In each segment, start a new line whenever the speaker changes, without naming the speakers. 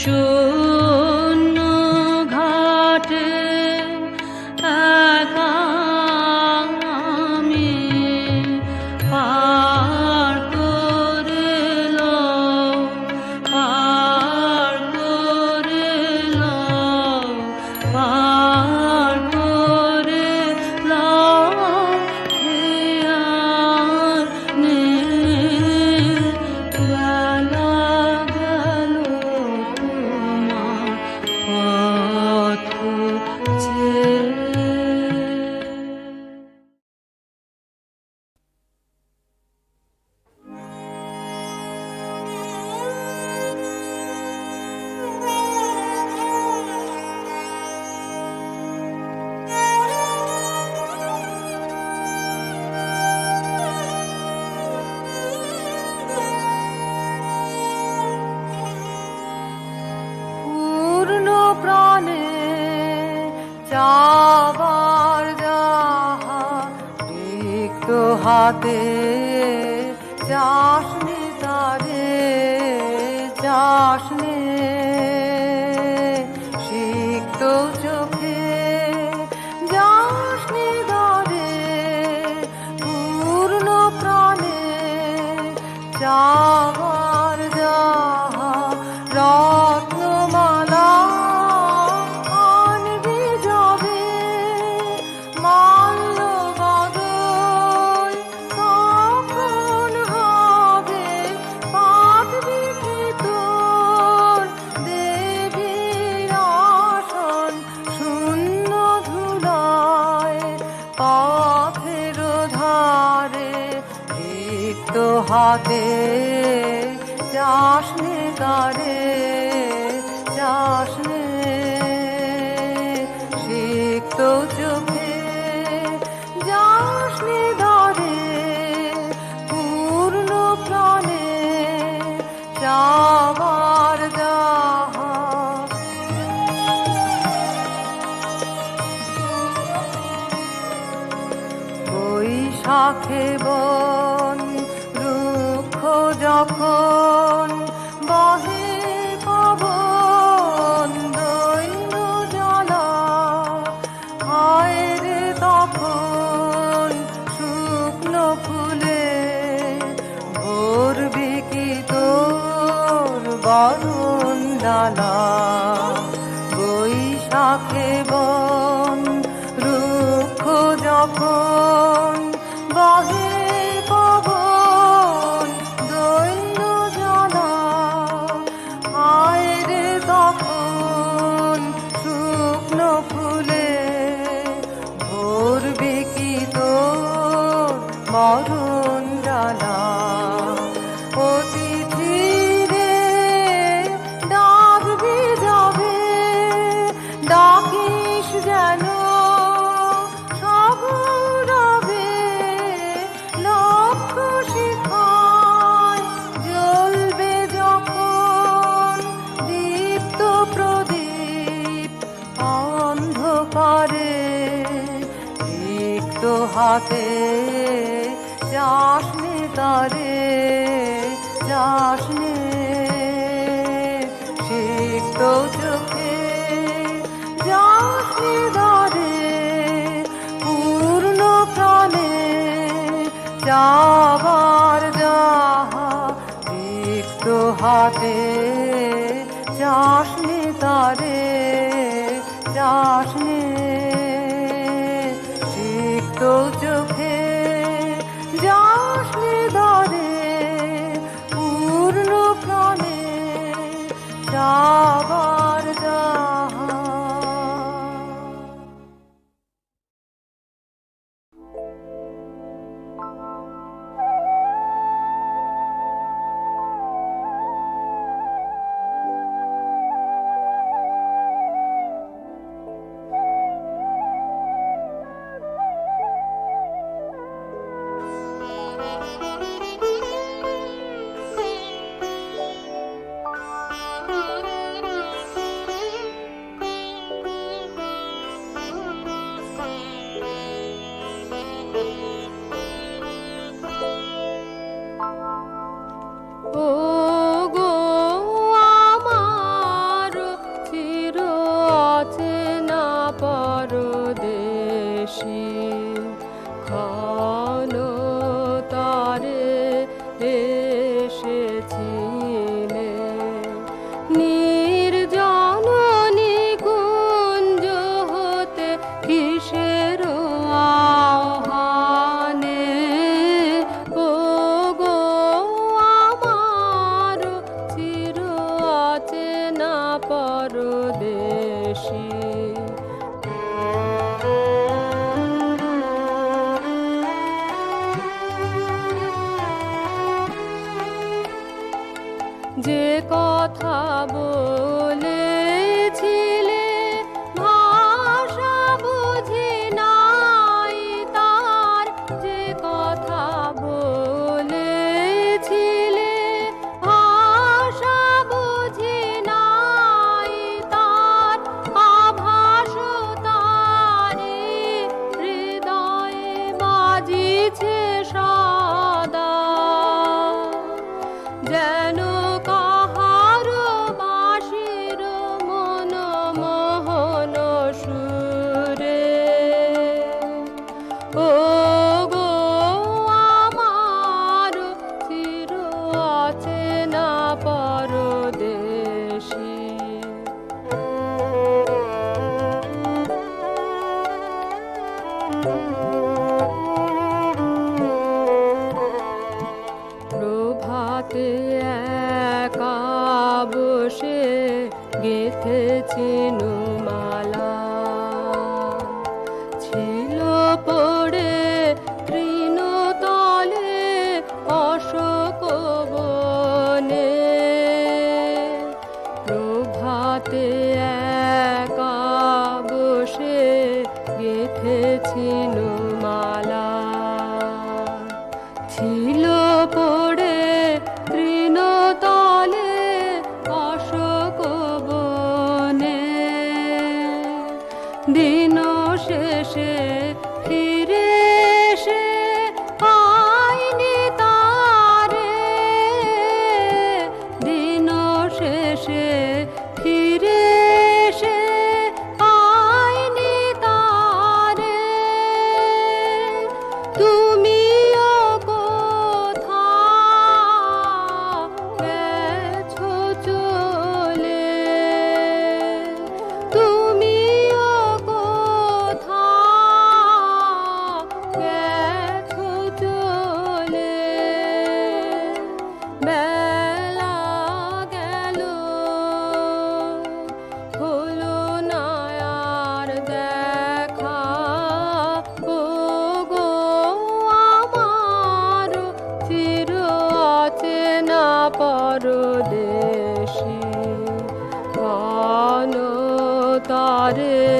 choro. city. প্রভাতে একা বসে গেথেছি মালা পরদেশী তারে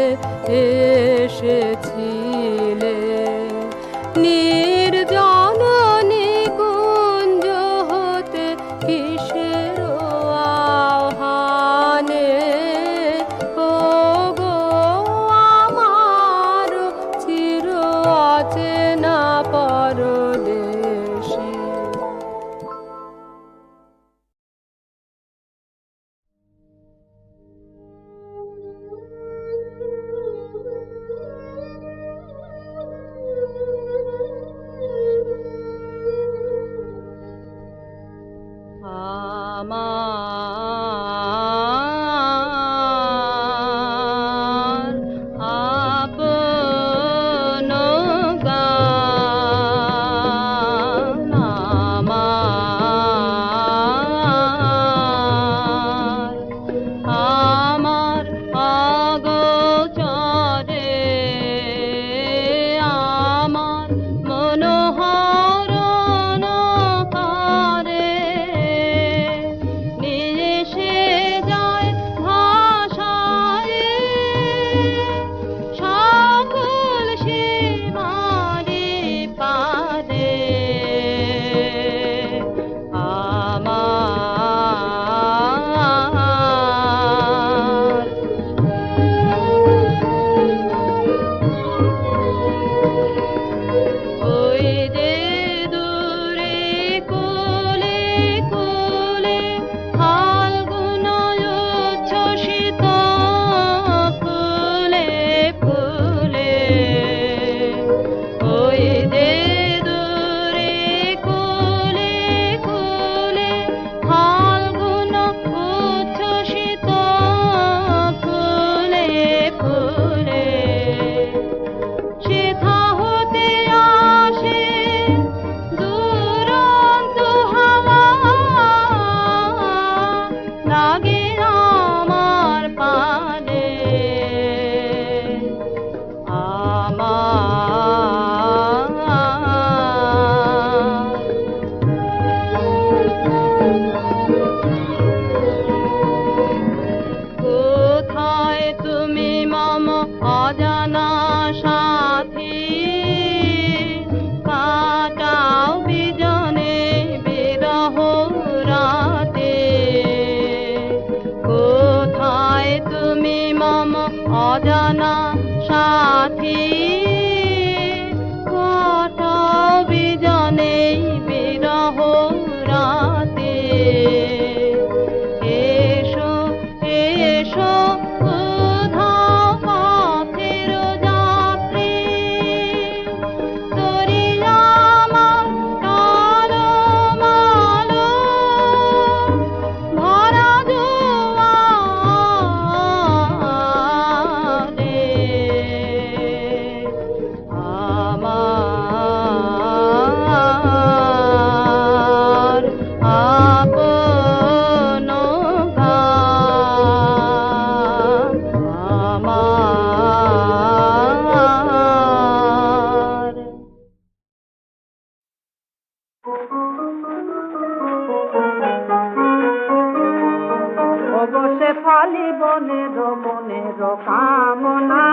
অবশ্যে ফালি বনের মনের কামনা,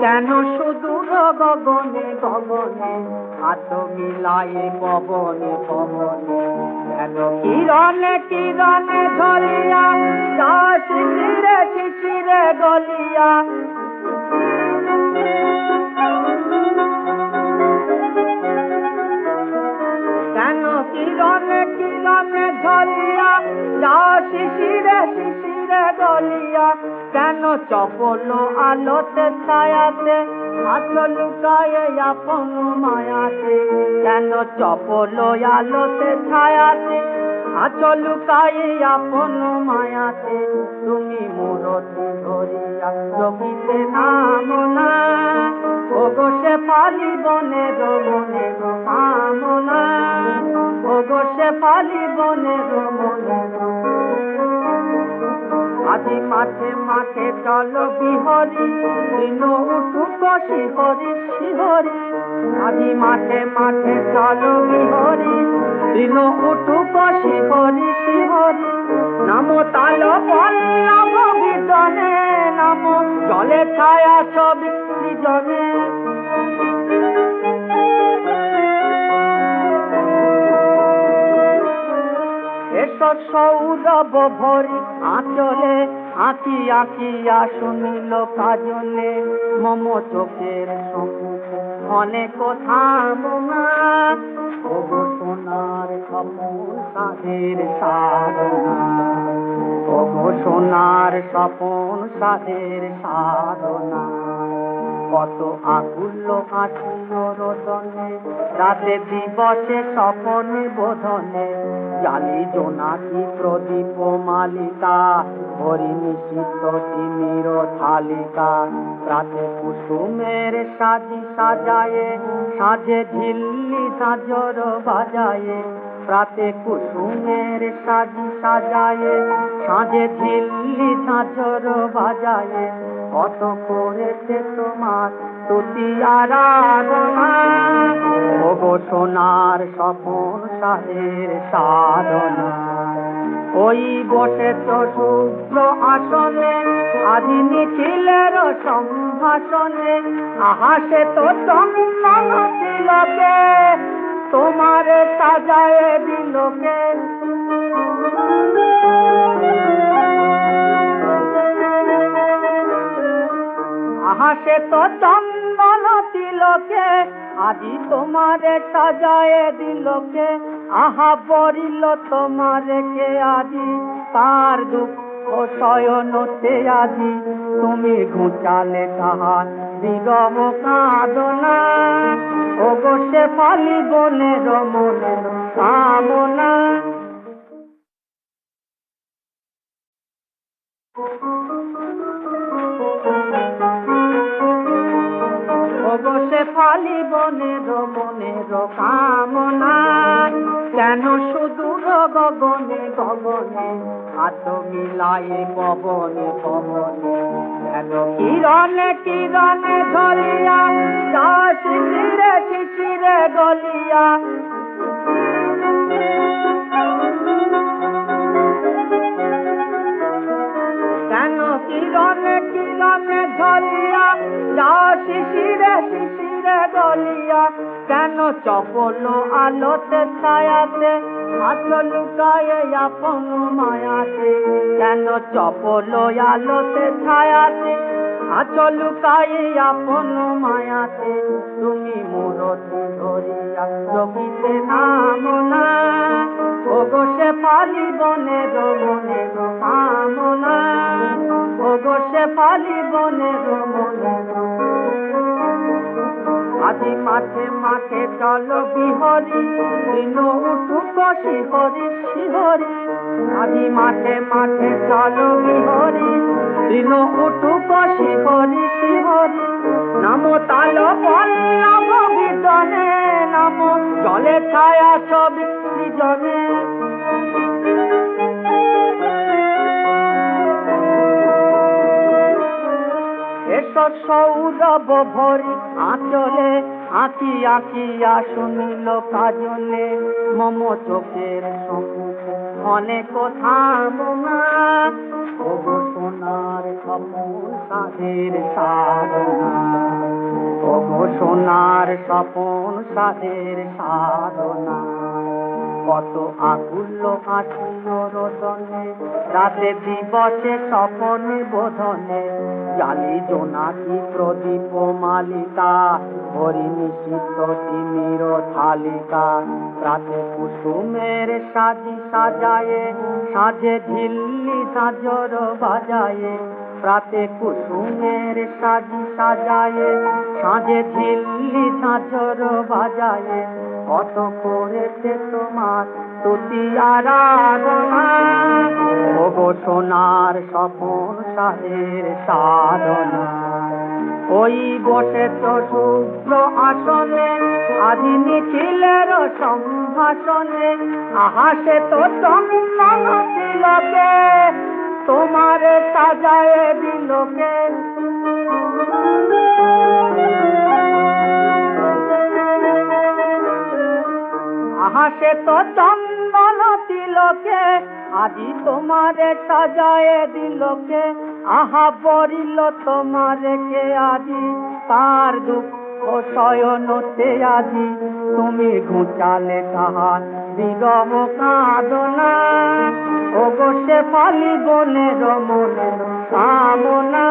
কেন সুদূর গগনে গগনে হাত মিলায়ে পবনে পবনে। কেন কিরণে কিরণে ধরিয়া যা শিশিরে শিশিরে গলিয়া। কিরণে কিরণে ঝরিয়া, যা শিশিরে শিশিরে গলিয়া, কেন চপল আলোতে ছায়াতে, হাত লুকায়ে আপন মায়াতে, কেন চপল আলোতে ছায়াতে, হাত লুকায়ে আপন মায়াতে, তুমি মূরতি ধরিয়া জমিতে নামনা, ওগো সে পালি বনের মনের কামনা ওগো পালি বনের মনের আদি মাঠে মাঠে চল বিহরি, দিন উঠুক শিহরি শিহরি। আদি মাঠে মাঠে চল বিহরি, দিন উঠুক শিহরি শিহরি। নাম তাল পল্লব বিজনে, নাম জলে ছায়া ছবি বিজনে। সৌরভ ভরি আঁচলে আঁকি আঁকিয়া শুনিল কাজলে। মম চোখের অনেক ওগো সোনার স্বপন সাধের সাধনা। সোনার স্বপন সাধের সাধনা। কত আকুল্য আকুল্য রোদনে। রাতে দিবসে স্বপনে বোধনে। জালি জোনাকি প্রদীপ মালিকা? হরিণী শীত তিমির থালিকা রাতে কুসুমের সাজি সাজায়ে, সাজে ঝিল্লি সাজর বাজায়ে। রাতে কুসুমের সাজি সাজায়ে, সাজে ঝিল্লি ঝাঁঝর বাজায়ে। কত করেছে তোমার তুতি আরাধনা ওগো সোনার স্বপন সাহের সাধনা। ওই বসে শুভ্র আসনে আদি নিখিলের সম্ভাষণে। আহাসে তো চন্দন তিলকে, তোমার সাজায় দিলকে আহাসে তো চন্দন তিলকে, আজি তোমারে সাজায় দিলকে। আহা, পড়িল তোমারে কে আজি? তার দুঃখ শয়নতে আজি। তুমি ঘুচালে তাহার বিরহ কাঁদনা। ও বসে ফালি বনের মনের কামনা। গগনে গগনে হাত মিলায়ে পবনে পবনে কেন কিরণে কিরণে ধরিয়া যা শিশিরে শিশিরে গলিয়া চপল আলোতে ছায়াতে হাত লুকায়ে আপন মায়াতে। কেন চপল আলোতে ছায়াতে আচল লুকায়ে আপন মায়াতে? তুমি মূরতি ধরিয়া জগিতে নামনা ও গো সে ফালি বনের মনের কামনা। ও গো সে ফালি বনের মনের আজি মাঠে মাঠে চল বিহরি দিন উঠুক শিহরি শিহরি। আজি মাঠে মাঠে চল বিহরি দিন উঠুক শিহরি শিহরি। নাম তাল পল্লব বিজনে নাম জলে ছায়া ছবি সৃজনে। এসো সৌরভ ভরি আঁচলে, আঁকি আঁকিয়া শুনিল কাজলে। মম চোখের অনেক থামনা সোনার স্বপন সাধের সাধনা। সোনার স্বপন সাধের সাধনা। কত আকুল্য আছিল রোদনে রাতে দিবসে স্বপনে বোধনে। জালি জোনাকি প্রদীপ মালিকা, হরি নিশিত তিমির থালিকা রাতে কুসুমের সাজি সাজায়ে, সাজে ঝিল্লি সাজর বাজায়ে। রাতে কুসুমের সাজি সাজায়ে, সাজে ঝিল্লি সাজর বাজায়ে। কত করেছে তোমার তুতি আরাধনা। সোনার স্বপন সাহের সাধনা। ওই বসে তো শুভ্র আসনে আদি নিখিলের সম্ভাষণে। আহাসে তো চন্দন তোমার সাজায় দিলকে আহাসে তো চন্দন তিলকে, আজি তোমারে সাজায় দিলকে। আহা পড়িল তোমারে কে আজি? তার দুঃখ শয়নতে আজি। তুমি ঘুচালে তাহার বিরহ কাঁদনা। ও গোসে ফালি বনের মনের কামনা।